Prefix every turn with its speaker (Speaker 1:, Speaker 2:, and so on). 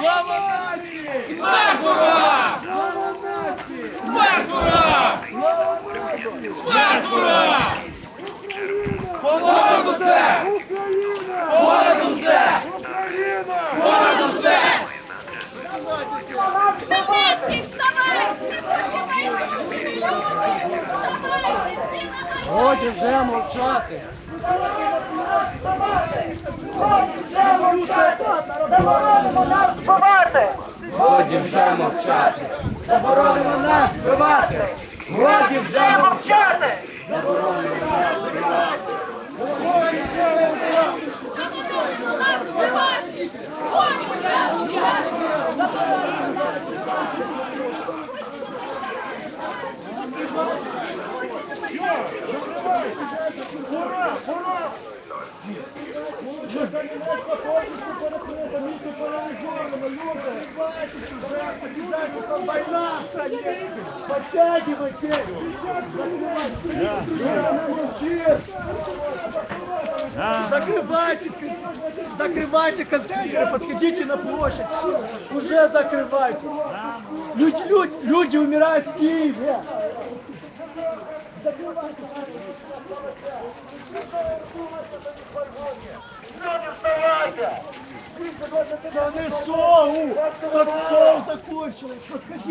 Speaker 1: Слава нації!
Speaker 2: Смерть ворогам!
Speaker 1: Слава нації!
Speaker 2: Смерть ворогам!
Speaker 1: Слава нації!
Speaker 2: Смерть ворогам!
Speaker 1: Понад
Speaker 2: усе! Понад усе! Понад усе!
Speaker 3: Хмельницький! Вставайте!
Speaker 4: Годі вже мовчати.
Speaker 3: Заборонимо нас вбивати!
Speaker 4: Годі вже мовчати.
Speaker 3: Заборонимо нас вбивати. Годі вже мовчати. Заборонимо
Speaker 1: Закрывайтесь, закрывайте контейнеры, подходите на площадь, Всё, уже закрывайте. Люди, люди, люди умирают в Киеве. Закрывайте. Занесу! Так шоу закончилось, подходите.